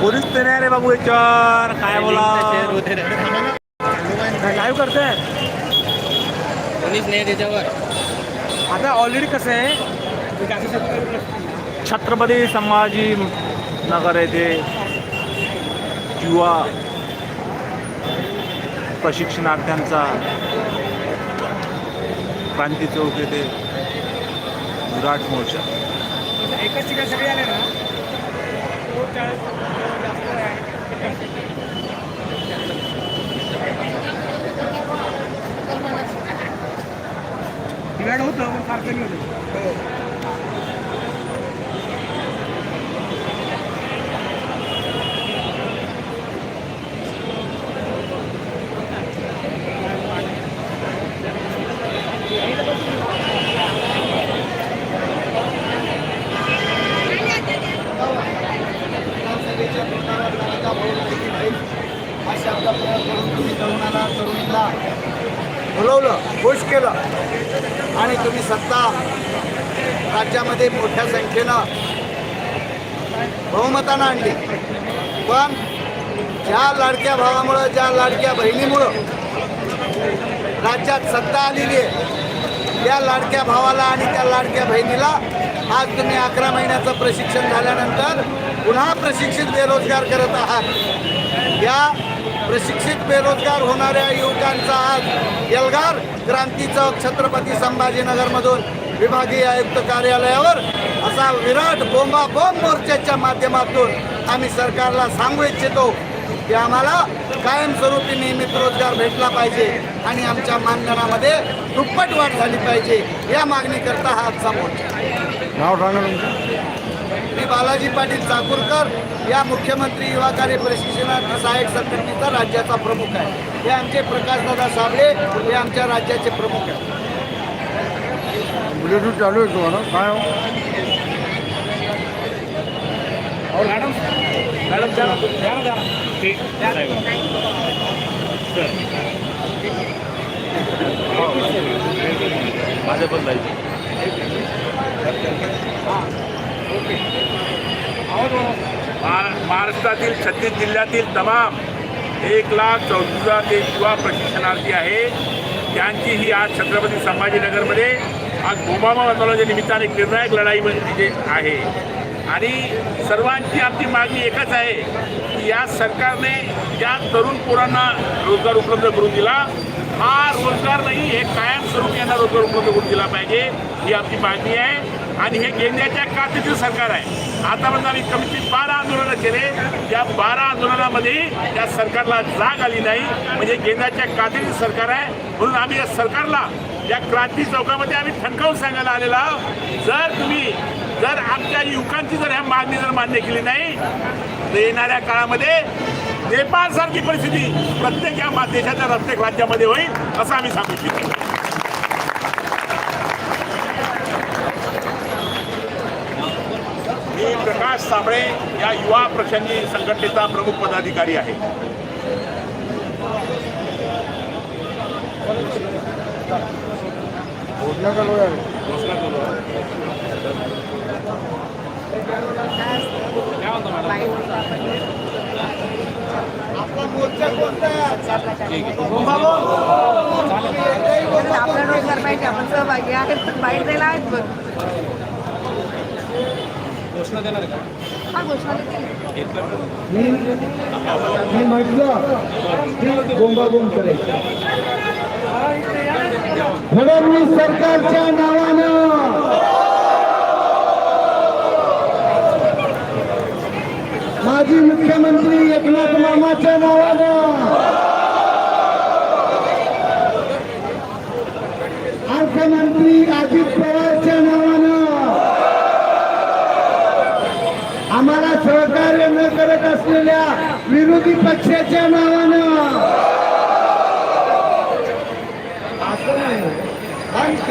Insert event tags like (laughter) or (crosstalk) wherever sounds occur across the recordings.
Police ते नाही रे बाबू याच्यावर. काय बोला लाईव्ह करते कोणीच नाही त्याच्यावर. आता ऑलरेडी कसं आहे? छत्रपती संभाजी नगर येथे युवा प्रशिक्षणार्थ्यांचा क्रांती चौक येथे विराट मोर्चा. एकच ठिकाणी सगळे आले ना? डिवाइड होतं पण फार कमी होतं अशा प्रकारे तुम्ही तरुणाला तरुणीला बोलवलं खुश केलं आणि तुम्ही सत्ता राज्यामध्ये मोठ्या संख्येनं बहुमतानं आणली. पण ज्या लाडक्या भावामुळं ज्या लाडक्या बहिणीमुळं राज्यात सत्ता आलेली आहे त्या लाडक्या भावाला आणि त्या लाडक्या बहिणीला आज तुम्ही अकरा महिन्याचं प्रशिक्षण झाल्यानंतर पुन्हा प्रशिक्षित बेरोजगार करत आहात. या प्रशिक्षित बेरोजगार होणाऱ्या युवकांचा आज एल्गार क्रांती चौक छत्रपती संभाजीनगरमधून विभागीय आयुक्त कार्यालयावर असा विराट बोंबा बॉम्ब मोर्चाच्या माध्यमातून आम्ही सरकारला सांगू इच्छितो की आम्हाला कायमस्वरूपी नियमित रोजगार भेटला पाहिजे आणि आमच्या मानधनामध्ये दुप्पट वाढ झाली पाहिजे या मागणीकरता हा आजचा मोर्चा. मी बालाजी पाटील चाकूरकर या मुख्यमंत्री युवा कार्य प्रशिक्षणार्थी सहाय्यक संघटनेचा राज्याचा प्रमुख आहे. हे आमचे प्रकाशदादा साबळे हे आमच्या राज्याचे प्रमुख आहेत. ब्लूटूथ चालू आहे तुम्हाला. काय हो? मॅडम मॅडम ठीक माझं पण जायचं महा- महाराष्ट्रातील छत्तीस जिल्ह्यातील तमाम एक लाख चौतीस हजार ते युवा प्रशिक्षणार्थी आहे. त्यांची ही आज छत्रपती संभाजीनगरमध्ये आज बोंबाबा आंदोलनाच्या निमित्ताने निर्णायक लढाई म्हणजे आहे. आणि सर्वांची आमची मागणी एकच आहे की या सरकारने ज्या तरुण पोरांना रोजगार उपलब्ध करून दिला हा रोजगार नाही हे कायमस्वरूपी यांना रोजगार उपलब्ध करून दिला पाहिजे ही आमची मागणी आहे. आणि हे गेंद्याच्या कातीतील सरकार आहे. आतापर्यंत आम्ही कमीत कमी बारा आंदोलनं केले. या बारा आंदोलनामध्ये या सरकारला जाग आली नाही. म्हणजे गेंद्याच्या कातीतील सरकार आहे. म्हणून आम्ही या सरकारला या क्रांती चौकामध्ये आम्ही ठणकावून सांगायला आलेला आहोत. जर तुम्ही जर आमच्या युवकांची जर ह्या मागणी जर मान्य केली नाही तर येणाऱ्या काळामध्ये नेपाळ सारखी परिस्थिती प्रत्येक या देशाच्या प्रत्येक राज्यामध्ये होईल असं आम्ही सांगू इच्छितो मी प्रकाश साबळे या युवा प्रशांनी संघटनेचा प्रमुख पदाधिकारी आहे घोषणा चालू आहे आपला मोर्चा कोणता आहे? आपला रोजगार पाहिजे आपण सहभागी आहेत पण बाहेर जायला आहेत बघ घोषणा देणार का हा घोषणा देते. मी म्हटलं की करायचं फडणवीस सरकारच्या नावानं. माजी मुख्यमंत्री एकनाथ मामाच्या नावानं. अर्थमंत्री अजित पवारच्या नावानं. आम्हाला सहकार्य न करत असलेल्या विरोधी पक्षाच्या नावानं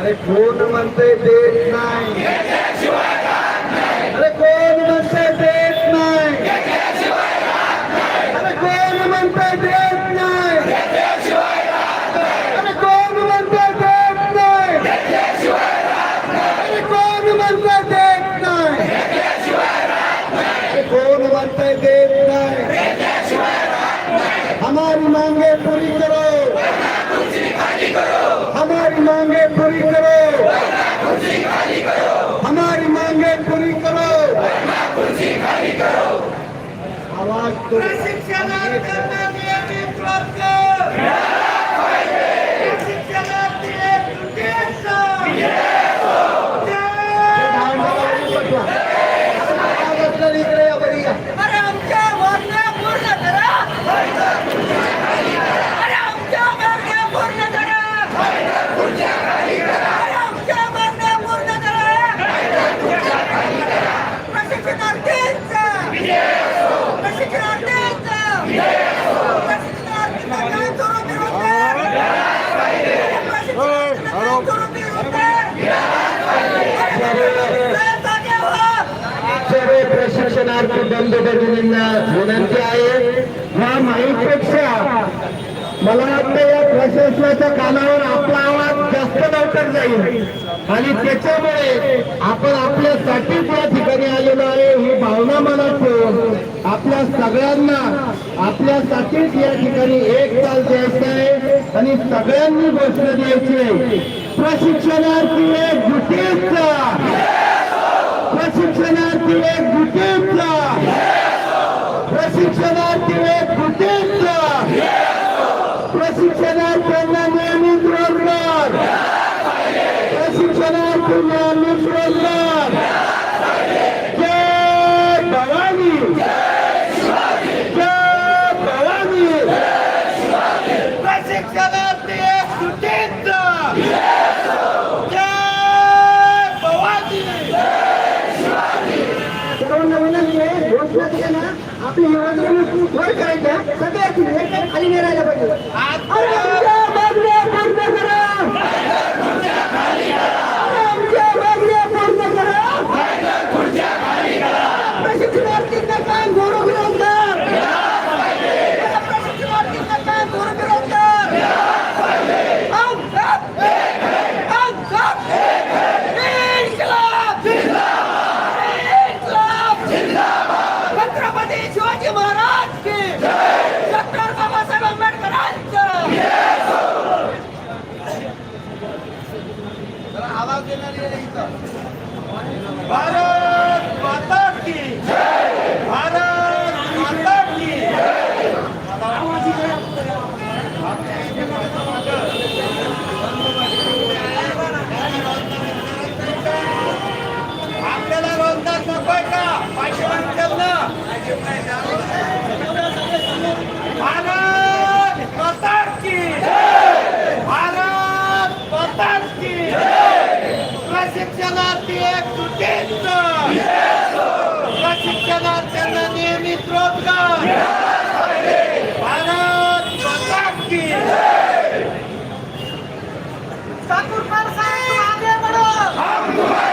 आणि कोण म्हणते देत नाही. आवाज दो बंद विनंती आहे. या मला वाटतं या प्रशासनाच्या कानावर आपला आवाज जास्त लवकर जाईल. आणि त्याच्यामुळे आपण या ठिकाणी आलेलो आहे ही भावना मला ठेवून आपल्या सगळ्यांना आपल्यासाठीच या ठिकाणी एक तास द्यायचं आहे आणि सगळ्यांनी घोषणा द्यायची आहे. प्रशिक्षणार्थी एक प्रशिक्षणार्थी गुटेचा. प्रशिक्षणार्थी गुटेचा. प्रशिक्षणार्थ्यांना नियमित रोजगार प्रशिक्षणार्थी नियमित रोजगार जय भवानी. जय भवानी. Gracias. भारत शिक्षणार्थी सुटेंट या शिक्षणार्थ्यांना नियमित रोजगार भारत मताकी ठाकूर पर साहेब आगे बढ़ो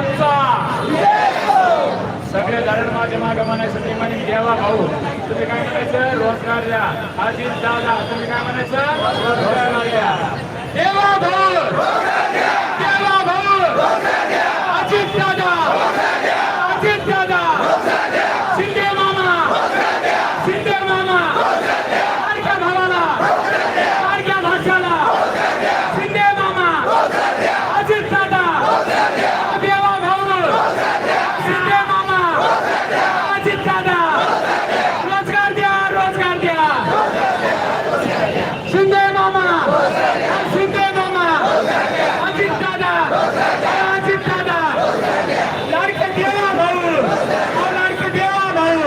आमचा सगळे धरण माझ्या माध्यमागमनासाठी म्हणायसाठी म्हणे घ्यावा भाऊ तुम्ही काय म्हणायचं? रोजगार द्या. अजित दादा तुम्ही काय म्हणायचं? रोजगार द्या. देवा भाऊ देवा भाऊ अजित दादा अजित दादा शिंदे मामा लाडक्या भावाला लाडक्या भाषाला शिंदे मामा अजित दादा देवा भाऊ शिंदे मामा अजित दादा रोजगार द्या रोजगार द्या शिंदे मामा शिंदे मामा अजित दादा अजित दादा लाडके देवा भाऊ अहो, लाडके देवा भाऊ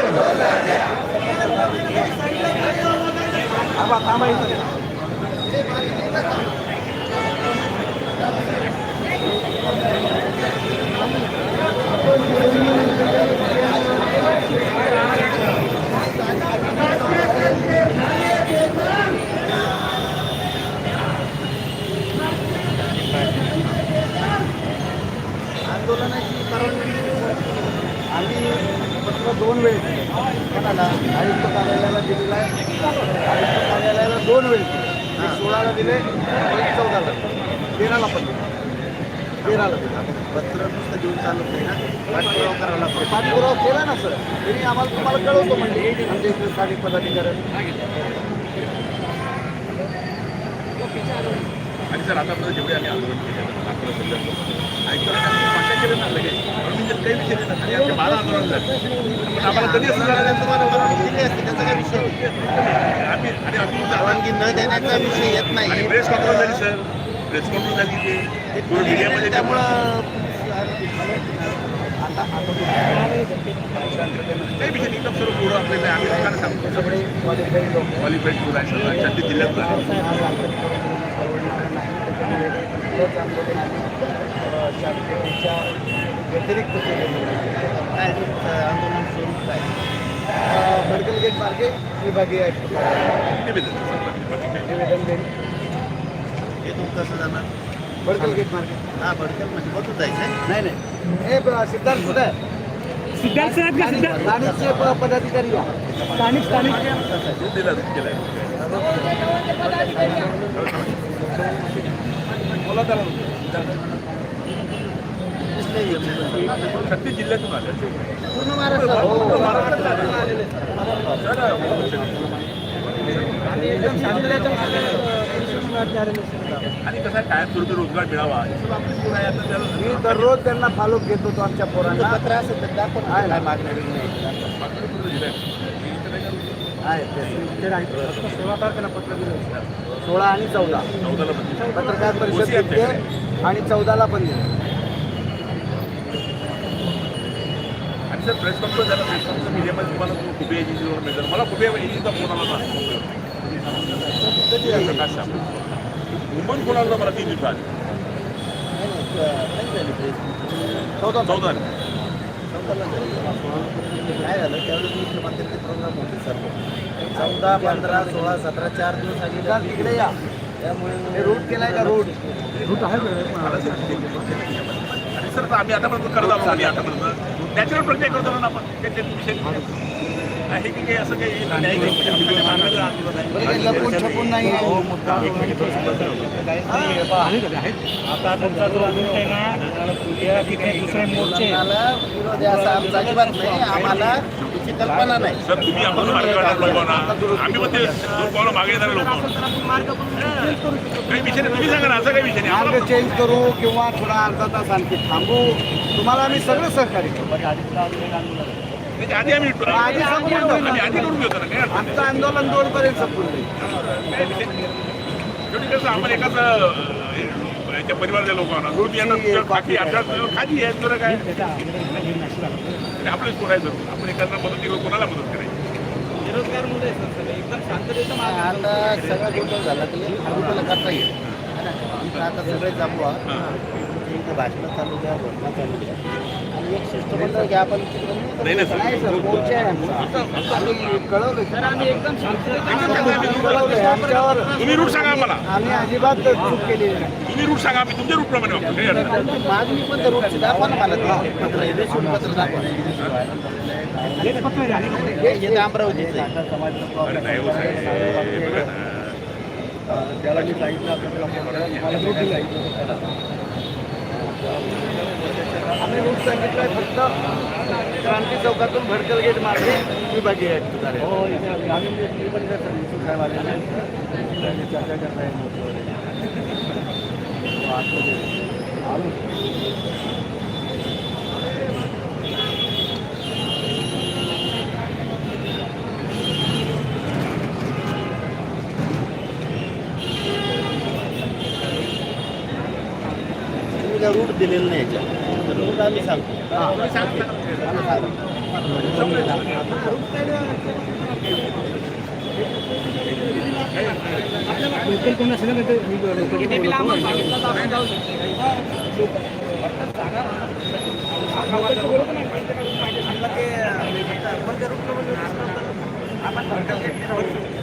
आंदोलनाची परवानगी आम्ही पत्र दोन वेळ कोणाला? आयुक्त कार्यालयाला दिलेला आहे. आयुक्त कार्यालयाला दोन वेळ दिले. सोळाला दिले चौदाला. तेराला पण. तेराला दिले. पत्र नुसतं देऊन चालत नाही ना? पाठपुरावा करावा लागतो. पाठपुरावा केला ना सर. त्यांनी आम्हाला तुम्हाला कळवतो म्हणजे. आमच्या इथे स्थानिक पदाधिकारी. आणि सर आतापर्यंत जेवढे आम्ही आंदोलन केले नागपूर संदर्भात आयुक्तांनी भाषा केलं ना लगेच म्हणून जर काही विषय नाही आणि बारा आंदोलन पण आम्हाला कधी तुम्हाला परवानगी आम्ही आणि आम्ही परवानगी न देण्याचा विषय येत आणि नाही प्रेस कॉन्फरन्स झाली सर प्रेस कॉन्फरन्स झाली ते पूर्ण मीडियामध्ये त्यामुळं काही विषय एकदम सर्व पुढं आपल्याला आम्ही लोकांना सांगतो सगळे क्वालिफाईड आहे सगळं छत्तीस जिल्ह्यात आहे व्यतिरिक्त केलेलं आहे. काय ते, अं, आंदोलन स्वरूप काय अं, मेडिकल गेट मार्गे विभागीय आयुक्त निवेदन निवेदन देईल हे तुमचं कसं जाणार बडकल गेट मार्गे हा बडकल म्हणजे बघू जायचं नाही नाही हे ब- सिद्धार्थ सुद्धा आहे सिद्धार्थ साहेब का सिद्धार्थ स्थानिकचे प- पदाधिकारी या. स्थानिक स्थानिक दिलं केलं छत्तीस जिल्ह्यातून आले पूर्ण महाराष्ट्रात. हो. सर आणि एकदम आणि कसं आहे, कायमस्वरूपी रोजगार मिळावा? हे मी दररोज त्यांना फॉलो घेत होतो आमच्या पोरांना. पत्र असेल तर दाखव आहे ना. मागण्या. सोळा आणि चौदा चौदाला म्हणजे. पत्रकार परिषद घेतली आणि चौदाला पण दिली आणि सर प्रेस कॉन्फरन्स झाला प्रेस कॉन्फरन्स मीडियामध्ये तुम्हाला तो कुबे एजन्सीवर मिळतात मला कुबे एजन्सीचा फोन आला होता प्रकाश शाह मुंबईत फोन आला होता मला तीन दिवसात चौदा चौदा काय झालं त्यावेळेस मुख्यमंत्र्यांचे प्रोग्राम होते सर्व चौदा पंधरा सोळा सतरा चार दिवस आधी निकाल तिकडे या त्यामुळे रूट केलाय का रूट आणि सर आता आम्ही आतापर्यंत करत आलो आम्ही आतापर्यंत नॅचरल प्रक्रिया करतो ना आपण आहे की काही असं काही नाही म्हणजे हो, आता तुमचा जो अनुभव आहे ना उद्या तिथे दुसरे मोर्चे कोणाला विरोध आहे असं आमचा अजिबात नाही आम्हाला त्याची कल्पना नाही सर तुम्ही आम्हाला मार्ग काढणार लोकांना आम्ही ते मागे येणारे लोक काही विषय नाही तुम्ही सांगा ना असं काही विषय नाही मार्ग आम्हाला- चेंज करू किंवा थोडा अर्धा तास आणखी थांबू तुम्हाला आम्ही सगळं सहकार्य करू त्याच्या आधी आम्ही आधी. आम्ही आधी करून घेतो ना काय अडचण आमचं आंदोलन दोनपर्यंत संपून जाईल. नाही. शेवटी कसं आपण एकाच अं, याच्या परिवाराच्या लोकांना तुम्ही यांना तुमच्या आपल्या खाती आहे. तर काय? आणि आपलेच आपण एखादा मदत केलं कोणाला मदत करायची? आता सगळा गोंधळ झाला तर आरोपाला करता येईल. आता सगळे जमवा. इथं भाषणं चालू द्या घोषणा चालू द्या. एक शिष्टमंडळ घ्या आपण तिकडं नाही नाही सर. नाही सर मोर्चा आहे आमचा. आम्ही कळवलं सर आम्ही एकदम कळवलंय आमच्यावर. तुम्ही रूट सांगा आम्हाला. आम्ही अजिबात चूक केलेली नाही. तुम्ही रूट सांगा आम्ही तुमच्या रूटप्रमाणे वापरू काही अडचण नाही. तुमची मागणी पण तर रोजची दाखवा ना मला. ते पत्र रेशन पत्र दाखवा. हे हे तर अमरावतीचं आहे. अरे नाही हो साहेब, बघा ना. त्याला मी सांगितलं सांगितलंय फक्त क्रांती चौकातून भडकल गेट मार्गे विभागीय आयुक्त. हो इथे आम्ही मी पण साहेब आलेले आहेत. चर्चा रूट दिलेलं नाही याच्यात रूट आम्ही सांगतो. हे ना. नाही. लांबून नाही. वर ते सवय.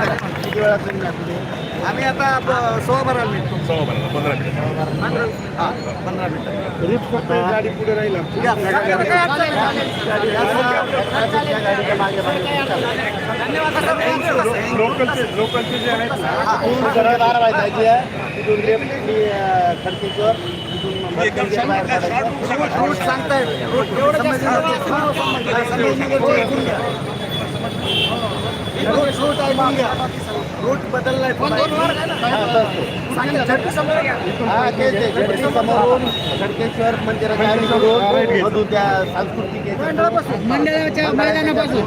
किती वेळा तुम्ही आपले? आम्ही आता ब- सव्वा बाराला निघतो सव्वा बारा पंधरा मिनिट. हा. पंधरा मिनिटं. रूट फक्त गाडी पुढे राहील. लोकलचे लोकलचे जे आहेत ना बारा वाजायची आहे. तिथून रेपली खडकीवर तिथून एकदम मध्यम बाहेर काढायचं. रूट सांगतायत रूट रूट रूट ऐकून घ्या. रूट बदललाय हा तेच ते झेडपी समोरून खडकेश्वर मंदिराच्या त्या सांस्कृतिक मंडळाच्या मैदानापासून.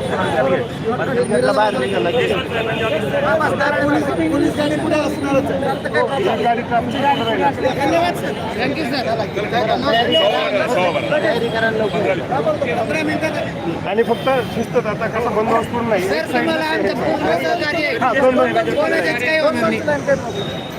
बाहेर निघाला. की पोलीस पोलीस गाडी पुढे असणारच धन्यवाद सर. Thank you sir. आणि फक्त शिस्त आता कसं बंदोबस्त पूर्ण नाही सर तुम्हाला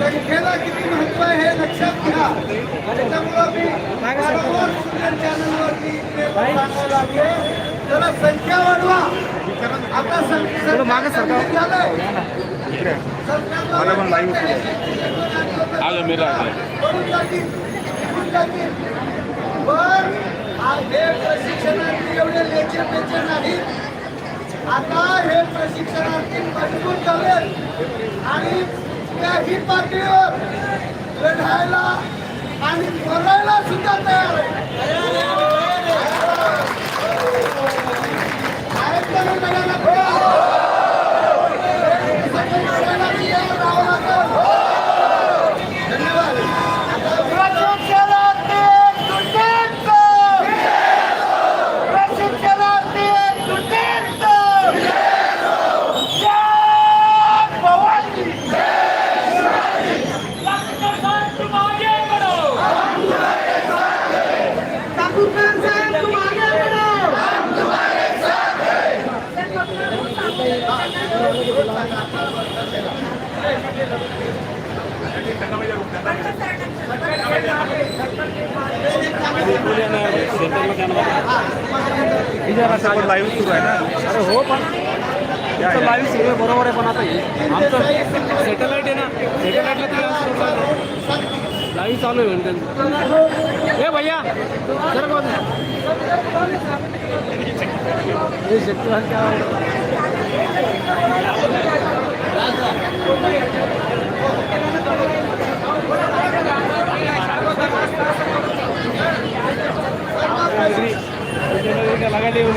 संख्येला किती महत्त्व आहे हे लक्षात घ्या. त्याच्यामुळं मी वारंवार सुंदर चॅनलवरती सांगायला लागले. त्याला संख्या वाढवा. आता संख्या आलं मी पण हे प्रशिक्षणार्थी एवढे लेचे पेचे नाहीत. आता हे प्रशिक्षणार्थी मजबूत झालेत. आणि त्याही पातळीवर लढायला आणि मरायला सुद्धा तयार आहे आहेत का नाही लढायला तयार? सगळे लढायला तयार राहावं लागेल. धन्यवाद प्रशिक्षणार्थी सुटेंतो प्रशिक्षणार्थी सुटेंतो जय भवानी ठाकुरकर साहेब तुम आगे बढ़ो लाईव्ह सुरू आहे ना अरे हो पण लाईव्ह सुरू आहे बरोबर आहे पण आता आमचं सॅटेलाईट आहे ना सॅटेलाईटला ती लाईव्ह चालू आहे म्हणते हे. भैया सर हे शेतकऱ्यांच्या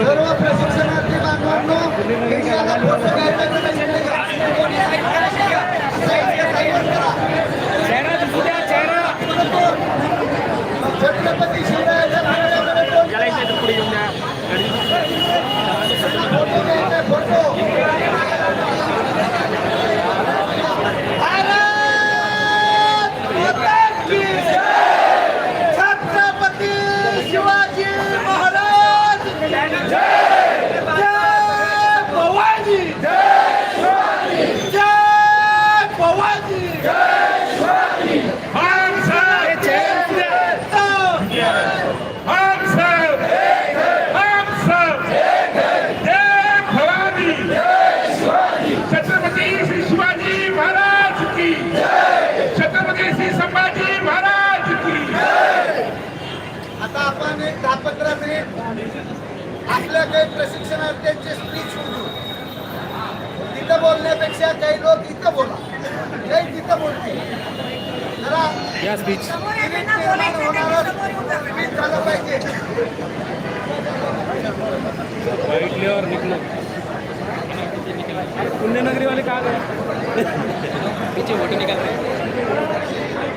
सर्व प्रशिक्षणार्थी बांधवांनो छत्रपती शिवरायाच्या घ्यायचा फोटो भारत माता की जय! छत्रपती शिवाजी महाराज जय भवानी जय भवानी हम सब हम सब हम सब जय भवानी छत्रपती श्री शिवाजी महाराज की छत्रपती श्री संभाजी महाराज की आता आपण एक दहा पंधरा मिनिट आपल्या काही प्रशिक्षणार्थ्यांचे स्पीच होतो तिथं बोलण्यापेक्षा काही लोक इथं बोला. काही तिथं बोलतील. जरा या स्पीच निर्माण झालं पाहिजे. बैठल्यावर निघलो. पुण्यनगरी वाले का गए पीछे (laughs) वोट निकल रहे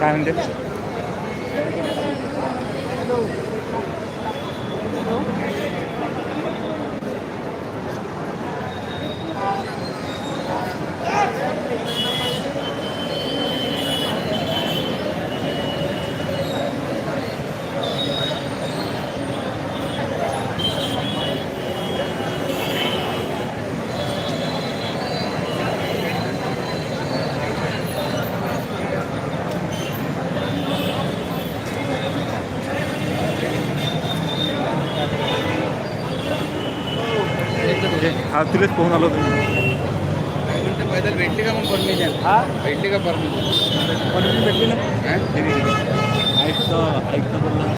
काय म्हणते हा तुलेच पोहून आलो तुम्ही पैदल भेटली का मग परमिशन हा भेटली